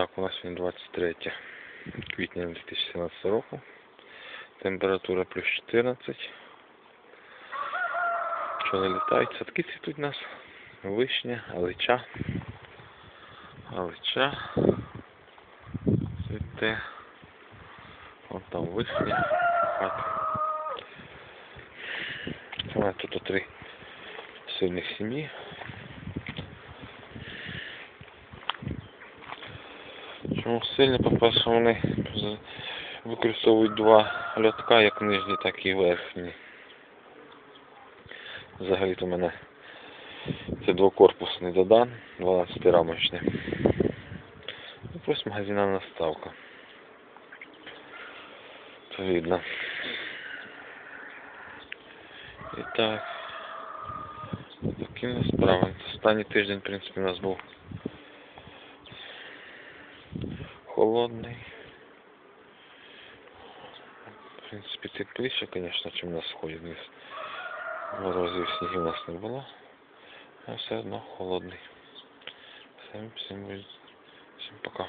Так, у нас сьогодні 23 квітня 2017 року. Температура плюс 14. Пчоли літають, садки цвітуть у нас. Вишня, алича. Алича. Цвіте. Вон там вишня. Нас тут три сильних сім'ї. Чому сильні, по-перше, вони використовують два льотка, як нижні, так і верхні. Взагалі-то мене це двокорпусний додан, 12 рамочний. Ну, плюс магазинна наставка. Це видно. І так. Такі у справи. Останній тиждень, в принципі, у нас був холодний. В принципі, конечно, чем у нас ходит. вниз. Морозів снігів у нас не було. Но все одно холодний. Всім, всім буде